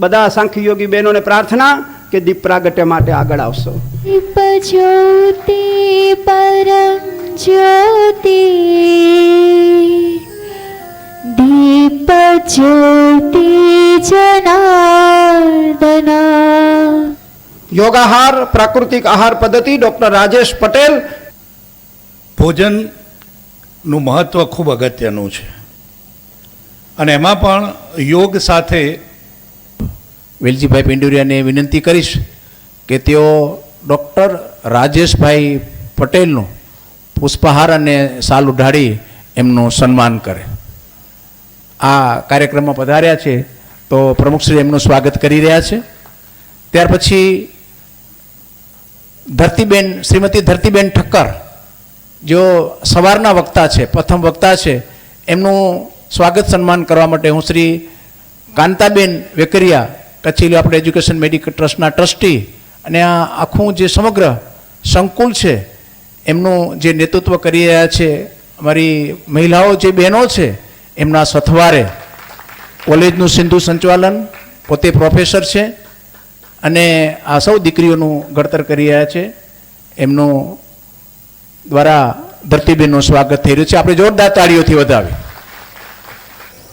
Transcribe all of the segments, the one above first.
બધા સાંખ્ય યોગી બહેનોને પ્રાર્થના કે દીપ પ્રાગટ્ય માટે આગળ આવશો. દીપ જ્યોતિ પરમ જ્યોતિ. દીપ જ્યોતિ જનાર્દના. યોગાહાર પ્રાકૃતિક આહાર પદ્ધતિ ડોક્ટર રાજેશ પટેલ. ભોજનનું મહત્ત્વ ખૂબ અગત્યનું છે. અને એમાં પણ યોગ સાથે વેલજીભાઈ પિંડુરિયાને વિનંતી કરીશ કે તેઓ ડૉક્ટર રાજેશભાઈ પટેલનું પુષ્પહાર અને સાલ ઉઢાડી એમનું સન્માન કરે. આ કાર્યક્રમમાં પધાર્યા છે તો પ્રમુખશ્રી એમનું સ્વાગત કરી રહ્યા છે. ત્યાર પછી ધરતીબેન, શ્રીમતી ધરતીબેન ઠક્કર, જેઓ સવારના વક્તા છે, પ્રથમ વક્તા છે, એમનું સ્વાગત સન્માન કરવા માટે હું શ્રી કાંતાબેન વેકરિયા કચ્છી આપણે એજ્યુકેશન મેડિકલ ટ્રસ્ટના ટ્રસ્ટી અને આ આખું જે સમગ્ર સંકુલ છે, એમનું જે નેતૃત્વ કરી રહ્યા છે, અમારી મહિલાઓ જે બહેનો છે, એમના સથવારે કોલેજનું સિંધુ સંચાલન, પોતે પ્રોફેસર છે અને આ સૌ દીકરીઓનું ઘડતર કરી રહ્યા છે. એમનું દ્વારા ધરતીબેનનું સ્વાગત થઈ રહ્યું છે. આપણે જોરદાર તાળીઓથી વધાવી.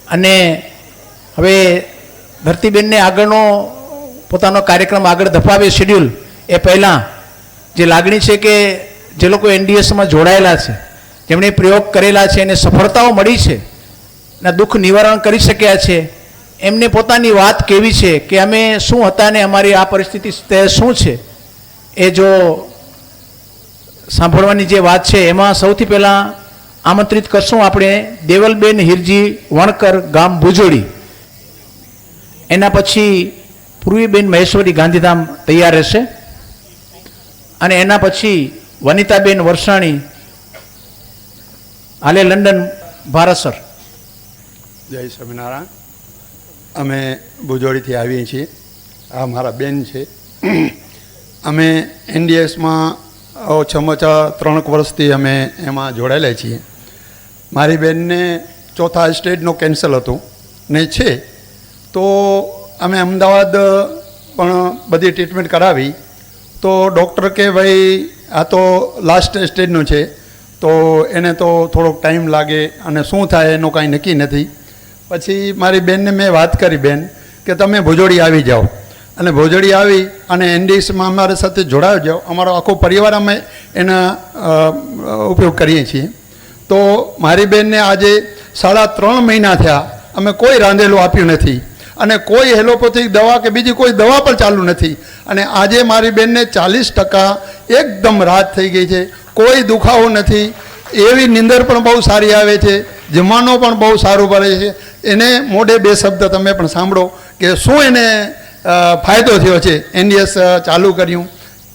અને હવે ધરતીબેનને આગળનો પોતાનો કાર્યક્રમ આગળ ધપાવે શેડ્યુલ એ પહેલાં જે લાગણી છે કે જે લોકો એનડીએસમાં જોડાયેલા છે, જેમણે પ્રયોગ કરેલા છે અને સફળતાઓ મળી છે, ના દુઃખ નિવારણ કરી શક્યા છે, એમને પોતાની વાત કેવી છે કે અમે શું હતા ને અમારી આ પરિસ્થિતિ શું છે, એ જો સાંભળવાની જે વાત છે, એમાં સૌથી પહેલાં આમંત્રિત કરશું આપણે દેવલબેન હિરજી વણકર ગામ ભુજોડી. એના પછી પૂર્વીબેન મહેશ્વરી ગાંધીધામ તૈયાર રહેશે. અને એના પછી વનિતાબેન વરસાણી, હાલે લંડન ભારતસર જય સ્વામિનારાયણ. અમે ભુજોડીથી આવીએ છીએ. આ મારા બેન છે. અમે એનડીએસમાં ઓછામાં ઓછા ત્રણક વર્ષથી અમે એમાં જોડાયેલા છીએ. મારી બેનને ચોથા સ્ટેજનો કેન્સર હતું. ને છે તો અમે અમદાવાદ, પણ બધી ટ્રીટમેન્ટ કરાવી. તો ડૉક્ટર કે ભાઈ, આ તો લાસ્ટ સ્ટેજનું છે. તો એને તો થોડોક ટાઈમ લાગે અને શું થાય એનું કાંઈ નક્કી નથી. પછી મારી બેનને મેં વાત કરી બેન, કે તમે ભુજોડી આવી જાઓ. અને ભોજડી આવી અને એનડીએસમાં અમારી સાથે જોડાયો જાઓ. અમારો આખો પરિવાર અમે એના ઉપયોગ કરીએ છીએ. તો મારી બેનને આજે સાડા ત્રણ મહિના થયા. અમે કોઈ રાંધેલું આપ્યું નથી. અને કોઈ એલોપેથિક દવા કે બીજી કોઈ દવા પણ ચાલુ નથી. અને આજે મારી બેનને ચાલીસ ટકા એકદમ રાહત થઈ ગઈ છે. કોઈ દુખાવો નથી. એવી નિંદર પણ બહુ સારી આવે છે. જમવાનું પણ બહુ સારું પડે છે. એને મોઢે બે શબ્દ તમે પણ સાંભળો કે શું એને ફાયદો થયો છે? એનડીએસ ચાલુ કર્યું.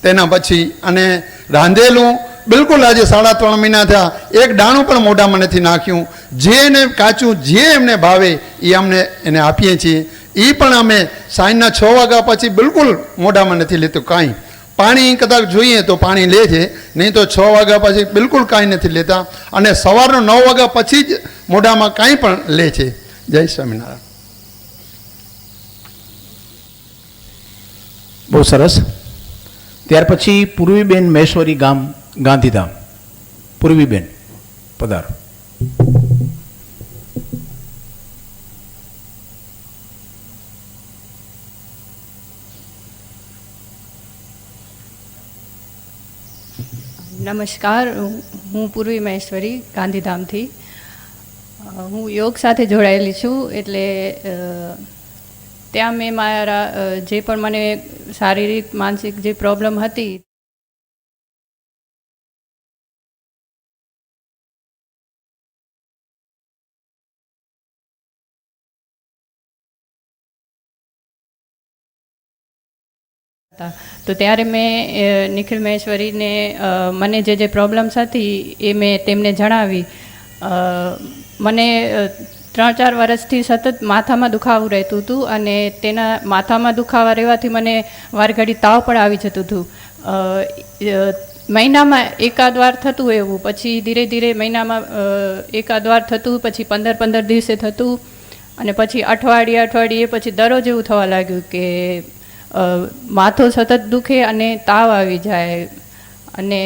તેના પછી અને રાંધેલું બિલકુલ આજે સાડા ત્રણ મહિના થયા. એક દાણું પણ મોઢામાં નથી નાખ્યું. જે એને કાચું, જે એમને ભાવે, એ અમને એને આપીએ છીએ. એ પણ અમે સાંજના છ વાગ્યા પછી બિલકુલ મોઢામાં નથી લેતું કાંઈ. પાણી કદાચ જોઈએ તો પાણી લે છે. નહીં તો છ વાગ્યા પછી બિલકુલ કાંઈ નથી લેતા. અને સવારના નવ વાગ્યા પછી જ મોઢામાં કાંઈ પણ લે છે. જય સ્વામિનારાયણ. બહુ સરસ. ત્યાર પછી પૂર્વીબેન મહેશ્વરી ગામ ગાંધીધામ, પૂર્વીબેન પધારો. નમસ્કાર, હું- પૂર્વી મહેશ્વરી, ગાંધીધામથી. હું યોગ સાથે જોડાયેલી છું, એટલે ત્યાં મેં મારા જે પણ મને શારીરિક, માનસિક જે પ્રોબ્લેમ હતી હતા. તો ત્યારે મેં નિખિલ મહેશ્વરીને મને જે જે પ્રોબ્લેમ્સ હતી એ મેં તેમને જણાવી. મને ત્રણ ચાર વર્ષથી સતત માથામાં દુખાવું રહેતું હતું અને તેના માથામાં દુખાવા રહેવાથી મને વારઘડી તાવ પણ આવી જતું હતું. મહિનામાં એકાદ વાર થતું એવું, પછી ધીરે ધીરે મહિનામાં એકાદ વાર થતું, પછી પંદર પંદર દિવસે થતું અને પછી અઠવાડિયે અઠવાડિયે, પછી દરરોજ એવું થવા લાગ્યું કે માથું સતત દુખે અને તાવ આવી જાય. અને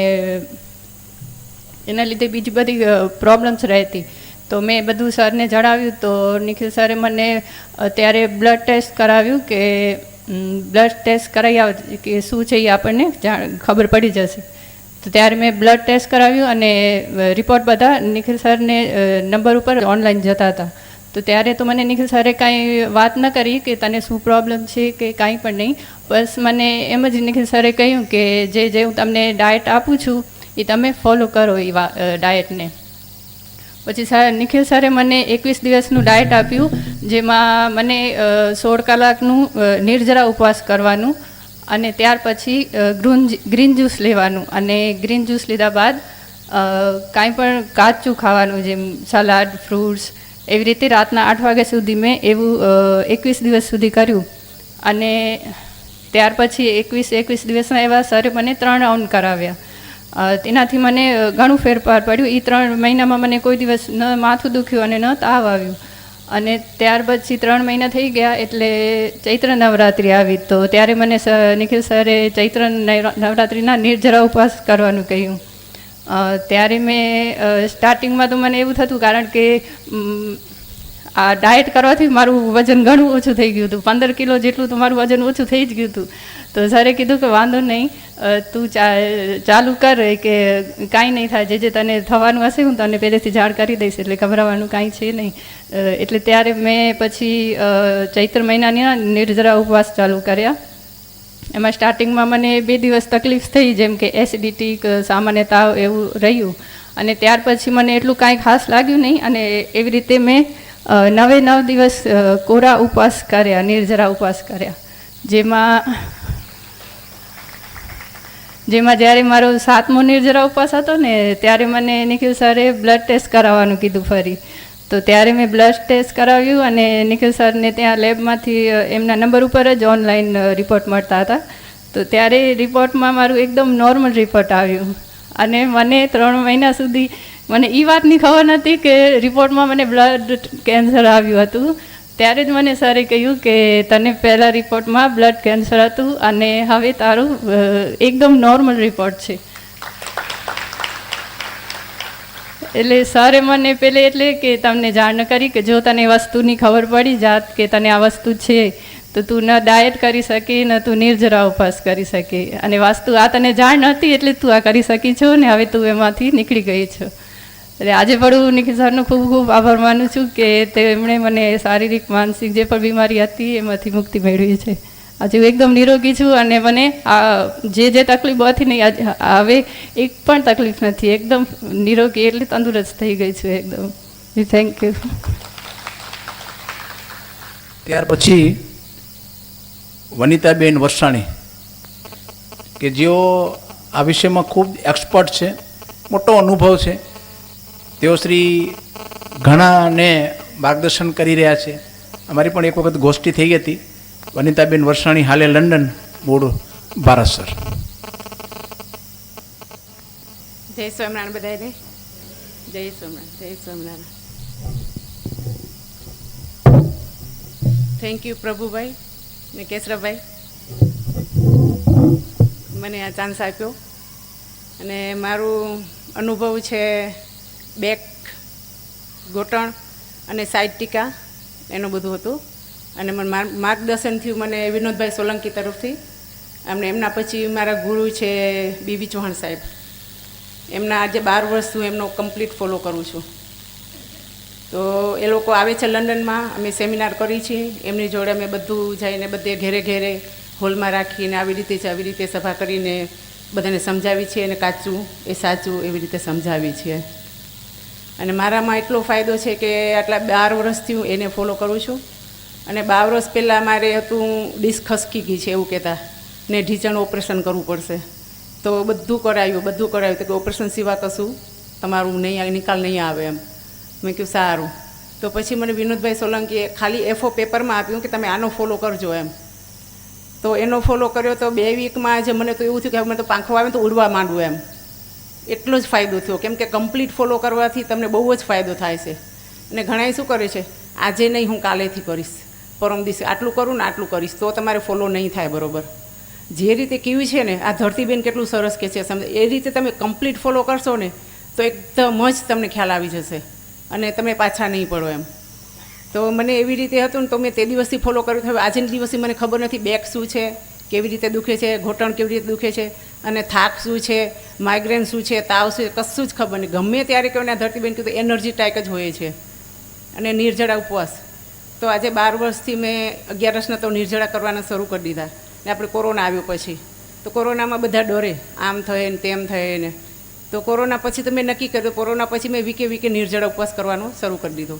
એના લીધે બીજી બધી પ્રોબ્લેમ્સ રહેતી. તો મેં બધું સરને જણાવ્યું તો નિખિલ સરે મને ત્યારે બ્લડ ટેસ્ટ કરાવ્યું કે બ્લડ ટેસ્ટ કરાવી આવે, કે શું છે એ આપણને ખબર પડી જશે. તો ત્યારે મેં બ્લડ ટેસ્ટ કરાવ્યું અને રિપોર્ટ બધા નિખિલ સરને નંબર ઉપર ઓનલાઈન જતા હતા. તો ત્યારે તો મને નિખિલ સરે કાંઈ વાત ન કરી કે તને શું પ્રોબ્લેમ છે કે કાંઈ પણ નહીં. બસ મને એમ જ નિખિલ સરે કહ્યું કે જે જે હું તમને ડાયટ આપું છું, એ તમે ફોલો કરો એ ડાયટને પછી સર નિખિલ સરે મને એકવીસ દિવસનું ડાયટ આપ્યું, જેમાં મને સોળ કલાકનું નિર્જરા ઉપવાસ કરવાનું અને ત્યાર પછી ગ્રીન ગ્રીન જ્યુસ લેવાનું અને ગ્રીન જ્યુસ લીધા બાદ કાંઈ પણ કાચું ખાવાનું જેમ સલાડ, ફ્રૂટ્સ એવી રીતે રાતના આઠ વાગ્યા સુધી મેં એવું એકવીસ દિવસ સુધી કર્યું. અને ત્યાર પછી એકવીસ એકવીસ દિવસના એવા સરે મને ત્રણ રાઉન્ડ કરાવ્યા. તેનાથી મને ઘણું ફેરફાર પડ્યું. એ ત્રણ મહિનામાં મને કોઈ દિવસ ન માથું દુખ્યું અને ન તાવ આવ્યું. અને ત્યાર પછી ત્રણ મહિના થઈ ગયા એટલે ચૈત્ર નવરાત્રિ આવી. તો ત્યારે મને નિખિલ સરે ચૈત્ર નવરાત્રિના નિર્જરા ઉપવાસ કરવાનું કહ્યું. ત્યારે મેં સ્ટાર્ટિંગમાં તો મને એવું થતું કારણ કે આ ડાયટ કરવાથી મારું વજન ઘણું ઓછું થઈ ગયું હતું. પંદર કિલો જેટલું તો મારું વજન ઓછું થઈ જ ગયું હતું. તો સરે કીધું કે વાંધો નહીં તું ચાલુ કર કે કાંઈ નહીં થાય. જે જે તને થવાનું હશે હું તને પહેલેથી જાણ કરી દઈશ. એટલે ગભરાવાનું કાંઈ છે નહીં. એટલે ત્યારે મેં પછી ચૈત્ર મહિનાની નિર્જરા ઉપવાસ ચાલુ કર્યા. એમાં સ્ટાર્ટિંગમાં મને બે દિવસ તકલીફ થઈ, જેમ કે એસિડિટી સામાન્ય તાવ એવું રહ્યું. અને ત્યાર પછી મને એટલું કાંઈ ખાસ લાગ્યું નહીં અને એવી રીતે મેં નવે નવ દિવસ કોરા ઉપવાસ કર્યા, નિર્જરા ઉપવાસ કર્યા. જેમાં જેમાં જ્યારે મારો સાતમો નિર્જરા ઉપવાસ હતો ને, ત્યારે મને નિખિલ સરે બ્લડ ટેસ્ટ કરાવવાનું કીધું ફરી. તો ત્યારે મેં બ્લડ ટેસ્ટ કરાવ્યું અને નિખિલ સરને ત્યાં લેબમાંથી એમના નંબર ઉપર જ ઓનલાઈન રિપોર્ટ મળતા હતા. તો ત્યારે રિપોર્ટમાં મારું એકદમ નોર્મલ રિપોર્ટ આવ્યું. અને મને ત્રણ મહિના સુધી, મને એ વાતની ખબર નથી કે રિપોર્ટમાં મને બ્લડ કેન્સર આવ્યું હતું. ત્યારે જ મને સરે કહ્યું કે તને પહેલાં રિપોર્ટમાં બ્લડ કેન્સર હતું અને હવે તારું એકદમ નોર્મલ રિપોર્ટ છે. એટલે સરે મને પેલે એટલે કે તમને જાણ કરી કે જો તને વસ્તુની ખબર પડી જાત કે તને આ વસ્તુ છે, તો તું ન ડાયટ કરી શકી, ન તું નિર્જરા ઉપવાસ કરી શકી. અને વસ્તુ આ તને જાણ નહોતી એટલે તું આ કરી શકી છો ને હવે તું એમાંથી નીકળી ગઈ છો. એટલે આજે પણ હું નિખિલ સરનો ખૂબ ખૂબ આભાર માનું છું કે તેમણે મને શારીરિક, માનસિક જે પણ બીમારી હતી એમાંથી મુક્તિ મેળવી છે. આજે હું એકદમ નિરોગી છું અને મને આ જે જે તકલીફો હતી નહીં આજે હવે એક પણ તકલીફ નથી. એકદમ નિરોગી એટલે તંદુરસ્ત થઈ ગઈ છું એકદમ. થેન્ક યુ ત્યાર પછી વનિતાબેન વરસાણી, કે જેઓ આ વિષયમાં ખૂબ એક્સપર્ટ છે, મોટો અનુભવ છે, તેઓ શ્રી ઘણાને માર્ગદર્શન કરી રહ્યા છે. અમારી પણ એક વખત ગોષ્ઠી થઈ હતી. વનિતાબેન વરસાણી હાલે લંડન મૂળ ભારત સર જય સ્વામિનારાયણ બધાને જય સ્વામિનારાયણ જય સ્વામિનારાયણ. થેન્ક યુ પ્રભુભાઈ ને કેશરભાઈ મને આ ચાન્સ આપ્યો. અને મારું અનુભવ છે બેક ઘૂંટણ અને સાઈડ ટીકા એનું બધું હતું. અને મને માર- માર્ગદર્શન થયું મને વિનોદભાઈ સોલંકી તરફથી. અને એમના પછી મારા ગુરુ છે બીબી ચૌહાણ સાહેબ. એમના આજે બાર વર્ષ હું એમનો કમ્પ્લીટ ફોલો કરું છું. તો એ લોકો આવે છે લંડનમાં, અમે સેમિનાર કરી છીએ એમની જોડે અમે બધું જઈને બધે ઘેરે ઘેરે હોલમાં રાખીને આવી રીતે જ આવી રીતે સભા કરીને બધાને સમજાવી છીએ અને કાચું એ સાચું એવી રીતે સમજાવી છીએ અને મારામાં એટલો ફાયદો છે કે આટલા બાર વર્ષથી હું એને ફોલો કરું છું. અને બાર વર્ષ પહેલાં મારે હતું ડિસ્ક ખસકી ગઈ છે એવું કહેતા. ને ઢીચણ ઓપરેશન કરવું પડશે. તો બધું કરાયું બધું કરાયું. તો કે ઓપરેશન સિવાય કશું? તમારું નહીં નિકાલ નહીં આવે એમ. મેં કહ્યું સારું. તો પછી મને વિનોદભાઈ સોલંકીએ ખાલી એફઓ પેપરમાં આપ્યું કે તમે આનો ફોલો કરજો એમ. તો એનો ફોલો કર્યો તો બે વીકમાં જ મને તો એવું થયું કે મને તો પાંખો આવે તો ઉડવા માંડવું એમ. એટલો જ ફાયદો થયો. કેમ કે કમ્પ્લીટ ફોલો કરવાથી તમને બહુ જ ફાયદો થાય છે. અને ઘણાય શું કરે છે? આજે નહીં હું કાલેથી કરીશ. પરમ દિવસે આટલું કરું ને આટલું કરીશ, તો તમારે ફોલો નહીં થાય, બરોબર? જે રીતે કેવી છે ને, આ ધરતીબેન કેટલું સરસ કે છે, સમજ? એ રીતે તમે કમ્પ્લીટ ફોલો કરશો ને, તો એકદમ જ તમને ખ્યાલ આવી જશે. અને તમે પાછા નહીં પડો એમ. તો મને એવી રીતે હતું ને, તો મેં તે દિવસથી ફોલો કર્યું હવે આજના દિવસથી મને ખબર નથી બેક શું છે, કેવી રીતે દુખે છે, ઘોટણ કેવી રીતે દુખે છે, અને થાક શું છે માઇગ્રેન શું છે, તાવ શું કશું જ ખબર નહીં. ગમે ત્યારે કહેવાય ધરતીબેન કીધું એનર્જી ટાઈક જ હોય છે. અને નિર્જળા ઉપવાસ. તો આજે બાર વર્ષથી મેં અગિયારસના તો નિર્જળા કરવાના શરૂ કરી દીધા. ને આપણે કોરોના આવ્યો પછી. તો કોરોનામાં બધા ડરે. આમ થયે ને તેમ થયે ને. તો કોરોના પછી તો મેં નક્કી કર્યું, કોરોના પછી મેં વીકે વીકે નિર્જળા ઉપવાસ કરવાનો શરૂ કરી દીધો.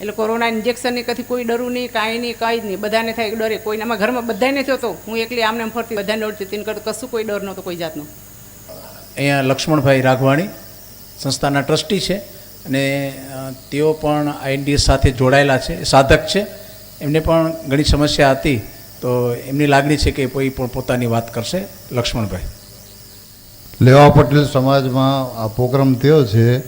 એટલે કોરોના ઇન્જેક્શનની કથી કોઈ ડરવું નહીં, કાંઈ નહીં, કાંઈ જ નહીં. બધાને થાય ડરે. કોઈનામાં ઘરમાં બધાને થયો તો હું એકલી આમને એમ ફરતી બધાને ડરતી તેને કરતું કશું કોઈ ડર નહોતો કોઈ જાતનો. અહીંયા લક્ષ્મણભાઈ રાઘવાણી સંસ્થાના ટ્રસ્ટી છે. અને તેઓ પણ આઈએનડી સાથે જોડાયેલા છે, સાધક છે. એમને પણ ઘણી સમસ્યા હતી. તો એમની લાગણી છે કે કોઈ પણ પોતાની વાત કરશે. લક્ષ્મણભાઈ. લેવા પટેલ સમાજમાં આ પ્રોગ્રામ થયો છે,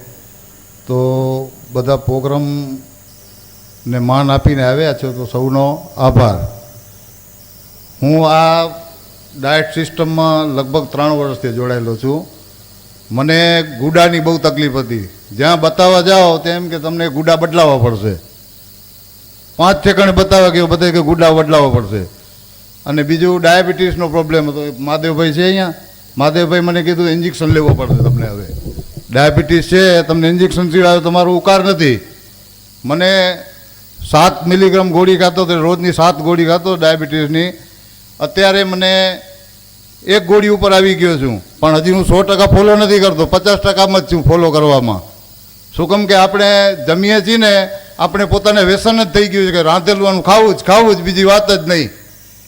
તો બધા પ્રોગ્રામને માન આપીને આવ્યા છો, તો સૌનો આભાર. હું આ ડાયટ સિસ્ટમમાં લગભગ ત્રણ વર્ષથી જોડાયેલો છું. મને ગુડાની બહુ તકલીફ હતી. જ્યાં બતાવવા જાઓ તેમ કે તમને ગુડા બદલાવવા પડશે. પાંચ ઠેકાણે બતાવવા ગયો બધા કે ગુડા બદલાવવા પડશે. અને બીજું ડાયાબિટીસનો પ્રોબ્લેમ હતો. મહાદેવભાઈ છે અહીંયા. મહાદેવભાઈ મને કીધું ઇન્જેક્શન લેવું પડશે તમને હવે. ડાયાબિટીસ છે, તમને ઇન્જેક્શન સિવાય તમારો ઉકાર નથી. મને સાત મિલીગ્રામ ગોળી ખાતો તો રોજની સાત ગોળી ખાતો ડાયાબિટીસની. અત્યારે મને એક ગોળી ઉપર આવી ગયો છું. પણ હજી હું સો ટકા ફોલો નથી કરતો. પચાસ ટકામાં જ છું ફોલો કરવામાં. શું કેમ કે આપણે જમીએ છીએ ને, આપણે પોતાને વ્યસન જ થઈ ગયું છે કે રાંધેલું ખાવું જ ખાવું જ, બીજી વાત જ નહીં.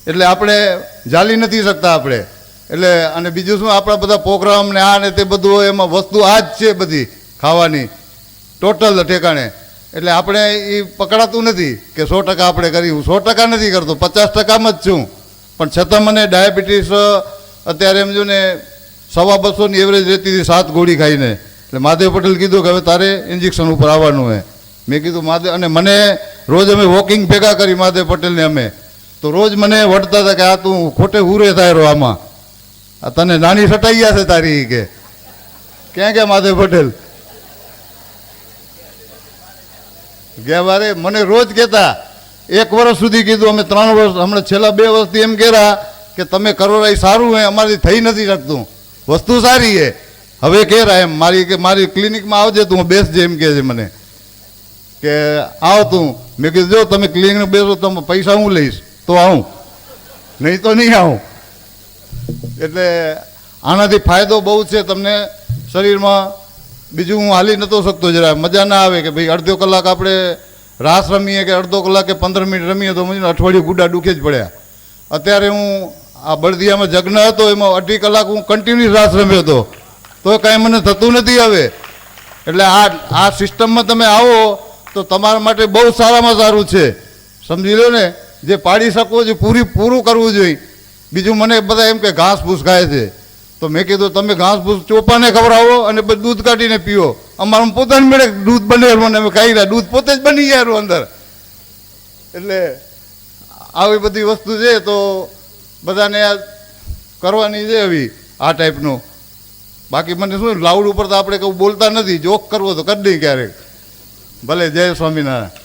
એટલે આપણે જાલી નથી શકતા આપણે. એટલે, અને બીજું શું, આપણા બધા પ્રોગ્રામ ને આ ને તે બધું હોય, એમાં વસ્તુ આ જ છે બધી, ખાવાની. ટોટલ ઠેકાણે. એટલે આપણે એ પકડાતું નથી કે સો ટકા આપણે કર્યું સો ટકા નથી કરતો, પચાસ ટકામાં જ છું. પણ છતાં મને ડાયાબિટીસ અત્યારે એમ જો ને, સવા બસોની એવરેજ રહેતી હતી સાત ગોળી ખાઈને. એટલે મહાદેવ પટેલ કીધું કે હવે તારે ઇન્જેક્શન ઉપર આવવાનું હે. મેં કીધું મહાદેવ અને મને રોજ અમે વોકિંગ ભેગા કરી મહાદેવ પટેલને અમે. તો રોજ મને વળતા હતા કે આ તું ખોટે હુરે થાય આમાં. આ તને નાની સટાઈ ગયા છે તારી કે. ક્યાં ગયા મહાદેવ પટેલ? ગયા વારે મને રોજ કહેતા, એક વર્ષ સુધી કીધું, અમે ત્રણ વર્ષ, હમણાં છેલ્લા બે વર્ષથી એમ કહેરા કે તમે કરો સારું હે, અમારી થઈ નથી શકતું. વસ્તુ સારી છે હવે કહેરા એમ, મારી કે મારી ક્લિનિકમાં આવજે તું બેસજે એમ કહે છે મને. કે આવ તું. મેં કીધું, જો તમે ક્લિનિક બેસો તમે પૈસા હું લઈશ? તો આવું. નહીં તો નહીં આવું. એટલે આનાથી ફાયદો બહુ છે તમને શરીરમાં. બીજું હું હાલી નહોતો શકતો જરા. મજા ના આવે કે ભાઈ અડધો કલાક આપણે રાસ રમીએ કે અડધો કલાક કે પંદર મિનિટ રમીએ તો મને અઠવાડિયું ગુડા દુખે જ પડ્યા. અત્યારે હું આ બળદિયામાં જગ્ન હતો, એમાં અઢી કલાક હું કન્ટિન્યુઅસ રાસ રમ્યો હતો. તો કાંઈ મને થતું નથી હવે. એટલે આ આ સિસ્ટમમાં તમે આવો તો તમારા માટે બહુ સારામાં સારું છે. સમજી લો ને, જે પાડી શકો છો, પૂરી, પૂરું કરવું જોઈએ. બીજું મને બધા એમ કે ઘાસ ભૂસ ખાય છે. તો મેં કીધું, તમે ઘાસ ભૂસ ચોપાને ખવડાવો અને પછી દૂધ કાઢીને પીઓ. અમારું પોતાને મેળે દૂધ બનેલું અને અમે ખાઈ રહ્યા. દૂધ પોતે જ બની ગયા અંદર. એટલે આવી બધી વસ્તુ છે તો બધાને આ કરવાની છે આવી આ ટાઈપનું બાકી મને શું લાઉડ ઉપર તો આપણે કહું બોલતા નથી જોક કરવો તો કરી દઈ ક્યારેક. ભલે, જય સ્વામિનારાયણ.